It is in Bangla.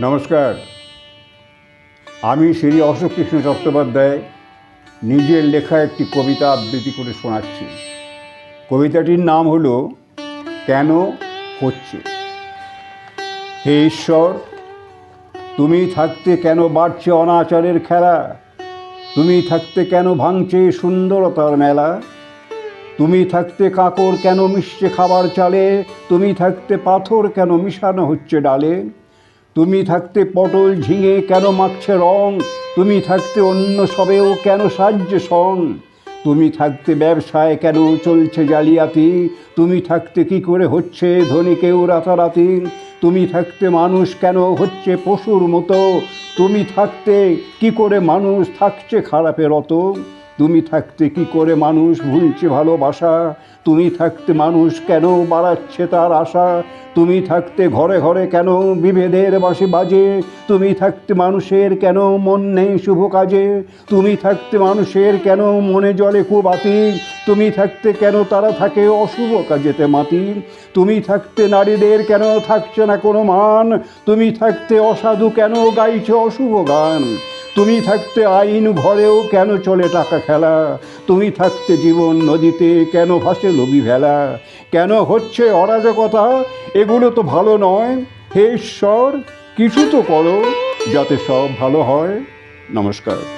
নমস্কার। আমি শ্রী অশোক কৃষ্ণ চট্টোপাধ্যায়, নিজের লেখা একটি কবিতা আবৃত্তি করে শোনাচ্ছি। কবিতাটির নাম হলো, কেন হচ্ছে? হে ঈশ্বর, তুমি থাকতে কেন বাড়ছে অনাচারের খেলা? তুমি থাকতে কেন ভাঙছে সুন্দরতার মেলা? তুমি থাকতে কাকর কেন মিশছে খাবার চালে? তুমি থাকতে পাথর কেন মিশানো হচ্ছে ডালে? তুমি থাকতে পটল ঝিঙে কেন মাখছে রং? তুমি থাকতে অন্য সবেও কেন সাহায্য সং? তুমি থাকতে ব্যবসায় কেন চলছে জালিয়াতি? তুমি থাকতে কি করে হচ্ছে ধনীকেও রাতারাতি? তুমি থাকতে মানুষ কেন হচ্ছে পশুর মতো? তুমি থাকতে কি করে মানুষ থাকছে খারাপের অত? তুমি থাকতে কি করে মানুষ ভুলছে ভালোবাসা? তুমি থাকতে মানুষ কেন বাড়াচ্ছে তার আশা? তুমি থাকতে ঘরে ঘরে কেন বিভেদের বাসে বাজে? তুমি থাকতে মানুষের কেন মন নেই শুভ কাজে? তুমি থাকতে মানুষের কেন মনে জলে কুবাতি তুমি থাকতে কেন তারা থাকে অশুভ কাজেতে মাতি তুমি থাকতে নারীদের কেন থাকছে না কোনো মান? তুমি থাকতে অসাধু কেন গাইছে অশুভ গান? তুমি থাকতে আইন ভরেও কেন চলে টাকা খেলা? তুমি থাকতে জীবন নদীতে কেন ভাসে লবি ভেলা? কেন হচ্ছে অরাজকতা? এগুলো তো ভালো নয়। হে ঈশ্বর, কিছু তো করো যাতে সব ভালো হয়। নমস্কার।